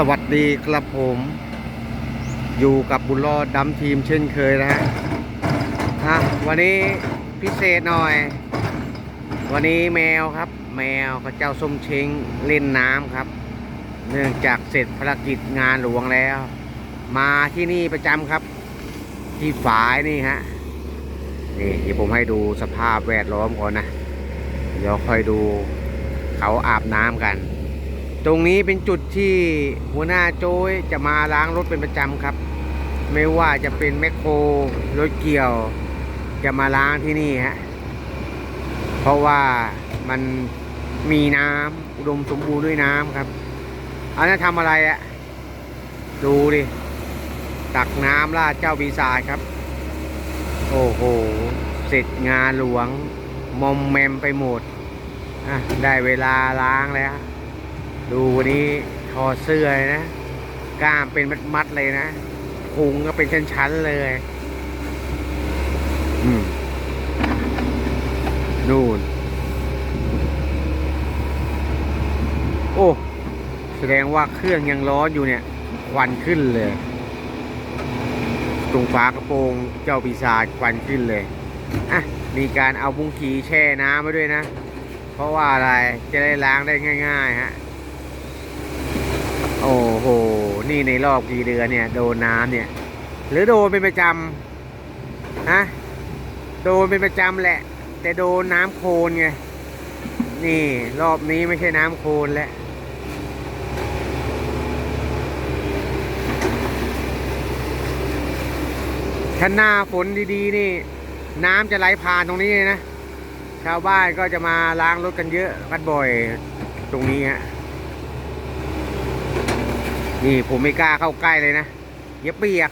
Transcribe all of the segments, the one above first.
สวัสดีครับผม อยู่กับบุญรอดดำทีมเช่นเคยนะฮะฮะวันนี้พิเศษหน่อย วันนี้แมวครับ แมวกับเจ้าส้มเช้งเล่นน้ำครับ เนื่องจากเสร็จภารกิจงานหลวงแล้ว มาที่นี่ประจำครับ ที่ฝายนี่ฮะนี่เดี๋ยวผมให้ดูสภาพแวดล้อมก่อนนะ เดี๋ยวค่อยดูเขาอาบน้ำกัน ตรงนี้เป็นจุดที่หัวหน้าโจ้ยจะมาล้างรถเป็นประจำครับ ไม่ว่าจะเป็นแมคโครรถเกี่ยว จะมาล้างที่นี่ฮะเพราะว่ามันมีน้ำอุดมสมบูรณ์ด้วยน้ำครับอันนั้นทำอะไรอะดูดิ ตักน้ำราดเจ้าปีศาจครับ โอ้โห เสร็จงานหลวง มอมแมมไปหมด อะ ได้เวลาล้างแล้ว ดูวันนี้ถอเสื้อยนะ กล้ามเป็นมัดๆเลยนะพุงก็เป็นชั้นๆเลย อืม นู่น โอ้ แสดงว่าเครื่องยังร้อนอยู่เนี่ย ควันขึ้นเลย ตรงฝากระโปรงเจ้าปีศาจควันขึ้นเลย อะ มีการเอาบุ้งขีแช่น้ำไว้ด้วยนะ เพราะว่าอะไร จะได้ล้างได้ง่าย ๆ ฮะ โอ้โห นี่ในรอบกี่เดือนเนี่ย โดนน้ำเนี่ย หรือโดนเป็นประจำฮะโดนเป็นประจำแหละ แต่โดนน้ำโคลนไง นี่รอบนี้ไม่ใช่น้ำโคลนแล้วถ้าหน้าฝนดีๆ นี่ น้ำจะไหลผ่านตรงนี้เลยนะ ชาวบ้านก็จะมาล้างรถกันเยอะกันบ่อยตรงนี้ฮะ นี่ผมไม่กล้าเข้าใกล้เลยนะเดี๋ยวเปียก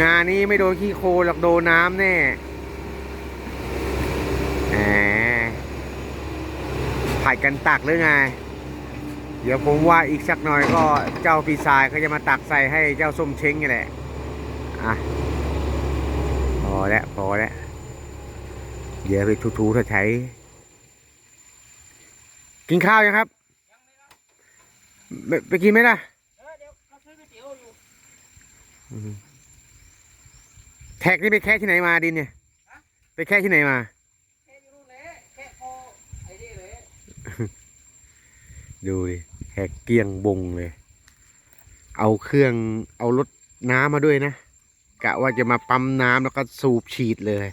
งานนี้ไม่โดนขี้โคลนหรอกโดนน้ำแน่แหมผัดกันตักหรือไง เดี๋ยวผมว่าอีกสักหน่อยก็เจ้าปีศาจเขาจะมาตักใส่ให้เจ้าส้มเช้งนี่แหละ อะ พอแล้วพอแล้วเดี๋ยวไปทูๆถ้าใช้กินข้าวยังครับ ไปไปกินไหมล่ะเออเดี๋ยวเขาซื้อก๋วยเตี๋ยวอยู่แท็กนี่ไปแค่ที่ไหนมาดินเนี่ย ไปแค่ที่ไหนมา แค่อยู่นู่นแหละแค่พอไอ้นี่เลยดูดิแหกเกลี้ยงบงเลย เอาเครื่องเอารถน้ำมาด้วยนะ กะว่าจะมาปั๊มน้ำแล้วก็สูบฉีดเลย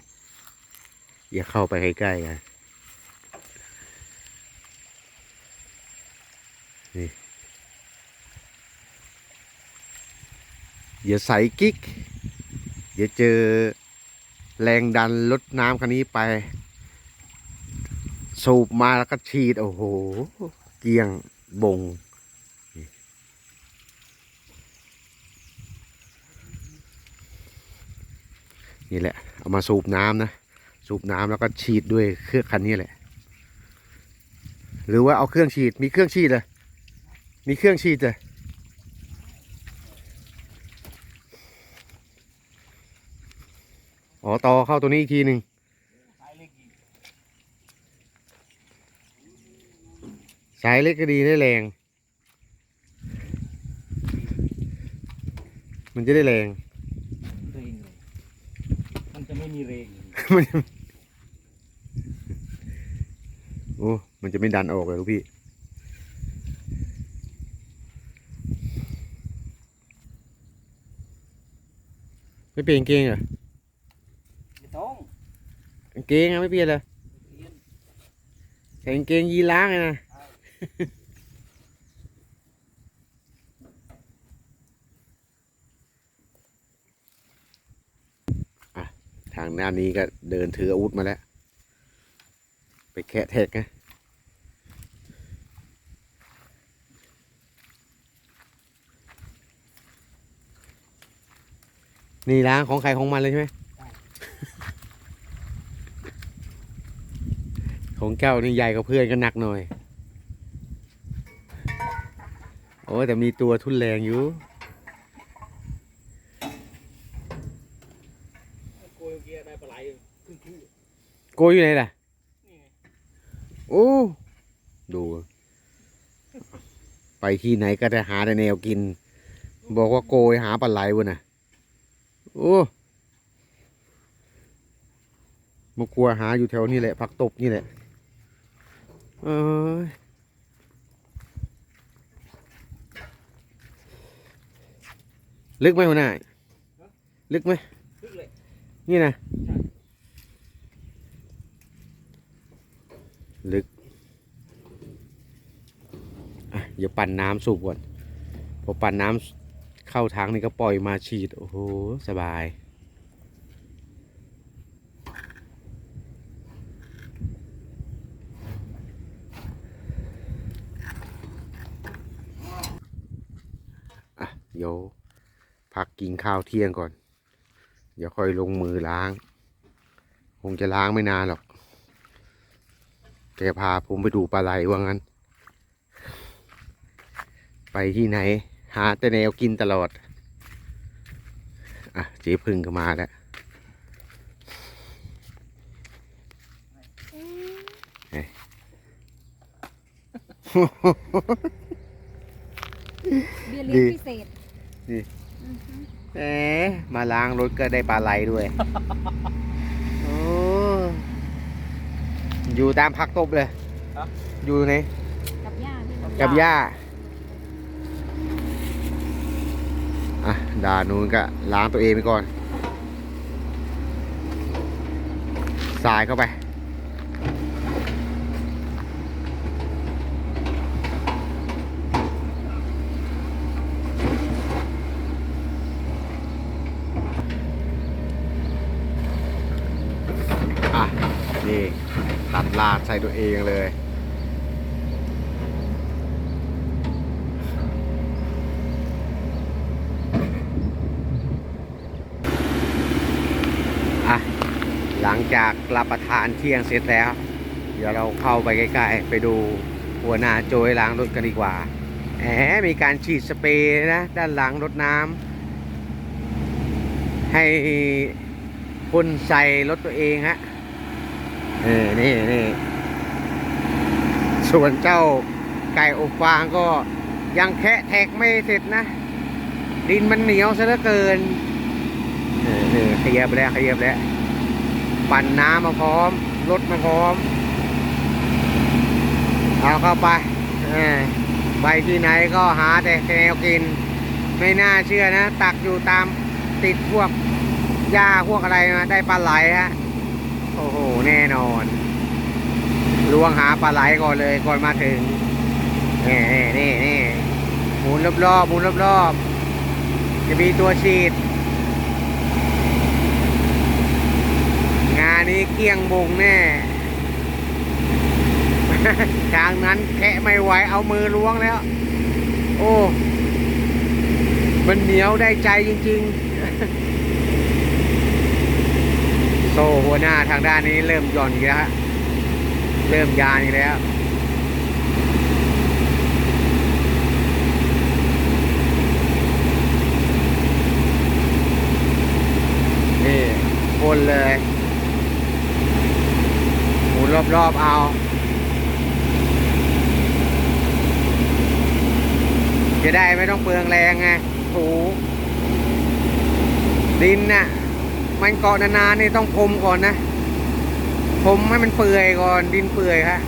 อย่าเข้าไปใกล้ๆกัน อย่าใส่กิ๊ก เดี๋ยวเจอแรงดันรถน้ำคันนี้ไป สูบมาแล้วก็ฉีด โอ้โห เกลี้ยงบงนี่แหละ เอามาสูบน้ำนะ สูบน้ำแล้วก็ฉีดด้วยเครื่องคันนี้แหละ หรือว่าเอาเครื่องฉีด มีเครื่องฉีดเลยมีเครื่องฉีดเลยอ๋อ ต่อเข้าตัวนี้อีกทีหนึ่งสายเล็กอีกสายเล็กก็ดีได้แรง มันจะได้แรงเรงเลยมันจะไม่มีเรงมันจะโอ้ มันจะไม่ดันออกเลยลูกพี่ไม่เปลี่ยนกางเกงเหรอไม่ต้องกางเกงอะไม่เปลี่ยนเลยเรียนใส่กางเกงยีล้างเลยนะทางหน้านี้ก็เดินถืออาวุธมาแล้ว ไปแคะแทกนะนี่ล้างของใครของมันเลยใช่ไหม ของเจ้านี่ใหญ่กว่าเพื่อนก็หนักหน่อย โอ้ยแต่มีตัวทุนแรงอยู่โกยเกียร์ได้ปลาไหลครึ่งคู่โกยอยู่ไหนล่ะนี่ไงโอ้ ดู ไปที่ไหนก็ได้หาแต่แนวกิน บอกว่าโกยหาปลาไหลวะน่ะโอ้มากลัวหาอยู่แถวนี้แหละ ผักตบนี่แหละ เอ้ยลึกไหมหัวหน้าลึกไหมลึกเลยนี่นะลึกอะอย่าปั่นน้ำสูบก่อน พอปั่นน้ำเข้าทางนี่ก็ปล่อยมาฉีด โอ้โห สบาย ดี๋ยวพักกินข้าวเที่ยงก่อน เดี๋ยวค่อยลงมือล้าง คงจะล้างไม่นานหรอก แกพาผมไปดูปลาไหลว่างั้น ไปที่ไหน หาแต่แนวกินตลอด อะเจ๊พึ่งก็มาแล้วเฮ้ยเบียร์เลี้ยงพิเศษ นี่อือฮึเอ๊ะมาล้างรถก็ได้ปลาไหลด้วย โอ้อยู่ตามพักตบเลย อยู่ไหนกับย่าพี่น้องกับย่าอะด่านู้นก็ล้างตัวเองไปก่อน สายเข้าไป อะ นี่ตัด ลาดใส่ตัวเองเลยอะหลังจากรับประทานเที่ยงเสร็จแล้ว เดี๋ยวเราเข้าไปใกล้ๆ ไปดูหัวหน้าโจยล้างรถกันดีกว่าแหมมีการฉีดสเปรย์นะ ด้านหลังรถน้ำให้พ่นใส่รถตัวเองฮะ เออนี่นี่ส่วนเจ้าไก่อบฟางก็ยังแคะแทกไม่เสร็จนะ ดินมันเหนียวซะเหลือเกินเออเออขยับแล้วขยับแล้ว ปั่นน้ำมาพร้อมรถมาพร้อม เอาเข้าไปเออไปที่ไหนก็หาแต่แนวกิน ไม่น่าเชื่อนะ ตักอยู่ตามติดพวกหญ้าพวกอะไรมาได้ปลาไหลฮะ อ้โห แน่นอนลวงหาปลาไหลก่อนเลยก่อนมาถึง นี่นี่นี่นี่หมุนรอบๆหมุนรอบๆจะมีตัวฉีด งานนี้เกลี้ยงบงแน่ทางนั้นแคะไม่ไหวเอามือล้วงแล้ว โอ้ มันเหนียวได้ใจจริง ๆ โซ่หัวหน้าทางด้านนี้เริ่มหย่อนอีกแล้วฮะเริ่มยานอีกแล้วนี่คนเลยหมุนรอบๆเอาจะได้ไม่ต้องเปลืองแรงไงถูดินน่ะ มันเกาะนานๆนี่ต้องพรมก่อนนะพรมให้มันเปื่อยก่อนดินเปื่อยฮะ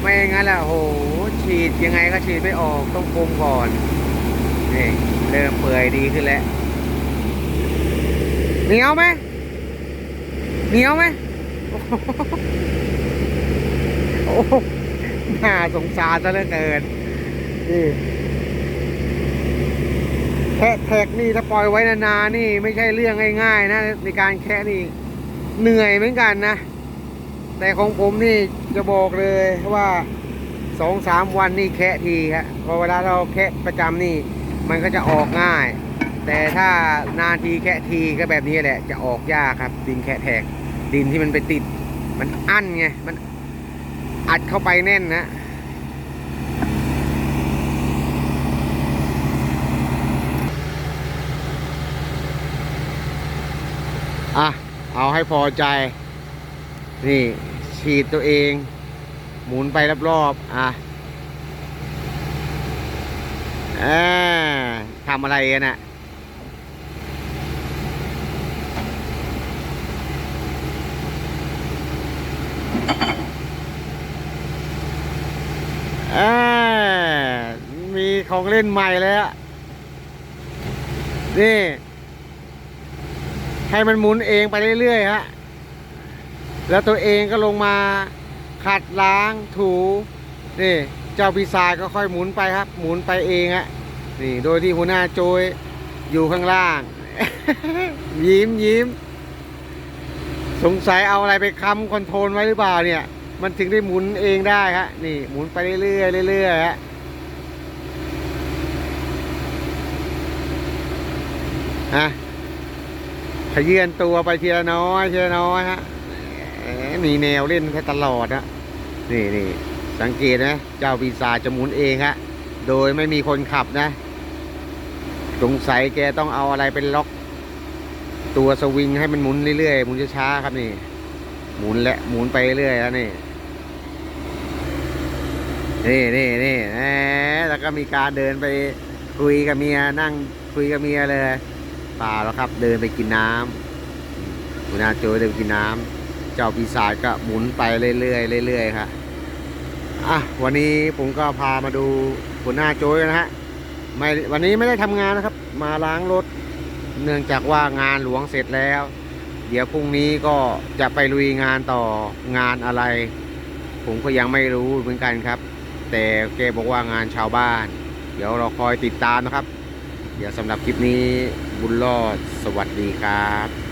ไม่งั้นล่ะโหฉีดยังไงก็ฉีดไม่ออกต้องพรมก่อนนี่เริ่มเปื่อยดีขึ้นแล้วเหนียวไหมเหนียวไหมโอ้โหน่าสงสารซะเหลือเกินนี่ แคะแท็กนี่ถ้าปล่อยไว้นานๆนี่ไม่ใช่เรื่องง่ายๆนะในการแคะนี่เหนื่อยเหมือนกันนะ แต่ของผมนี่จะบอกเลยว่าสองสามวันนี่แคะทีครับพอเวลาเราแคะประจำนี่ มันก็จะออกง่าย แต่ถ้านานทีแคะทีก็แบบนี้แหละ จะออกยากครับ ดินแคะแทกดินที่มันไปติด มันอั้นไงมันอัดเข้าไปแน่นนะ อะ เอาให้พอใจ นี่ ฉีดตัวเอง หมุนไปรอบๆอะอ่าทำอะไรกันน่ะอ่มีของเล่นใหม่แล้วนี่ ให้มันหมุนเองไปเรื่อยๆฮะแล้วตัวเองก็ลงมาขัดล้างถูนี่เจ้าปีศาจก็ค่อยหมุนไปครับ หมุนไปเองฮะนี่โดยที่หัวหน้าโจยอยู่ข้างล่าง ยิ้มยิ้มสงสัยเอาอะไรไปค้ำคอนโทรลไว้หรือเปล่าเนี่ย มันถึงได้หมุนเองได้ฮะนี่หมุนไปเรื่อยๆเรื่อยๆฮะฮะ ยื่นตัวไปเทีละน้อยเทีละน้อยฮะมีแนวเล่นแค่ตลอดนะนี่นี่สังเกตนะ เจ้าปีศาจะหมุนเองฮะ โดยไม่มีคนขับนะ สงสัยแกต้องเอาอะไรเป็นล็อก ตัวสวิงให้มันหมุนเรื่อยๆหมุนช้าๆครับนี่ หมุนและหมุนไปเรื่อยแล้วนี่นี่นี่นี่แล้วก็มีการเดินไปคุยกับเมียนั่งคุยกับเมียเลย ปลาแล้วครับ เดินไปกินน้ำหัวหน้าโจเดินไปกินน้ำเจ้าปีศาจก็หมุนไปเรื่อยๆเรื่อยๆครับอะวันนี้ผมก็พามาดูหัวหน้าโจยนะฮะไม่วันนี้ไม่ได้ทำงานนะครับ มาล้างรถ เนื่องจากว่างานหลวงเสร็จแล้ว เดี๋ยวพรุ่งนี้ก็จะไปลุยงานต่องานอะไร ผมก็ยังไม่รู้เหมือนกันครับ แต่แกบอกว่างานชาวบ้าน เดี๋ยวเราคอยติดตามนะครับ เดี๋ยวสำหรับคลิปนี้ บุญรอด สวัสดีครับ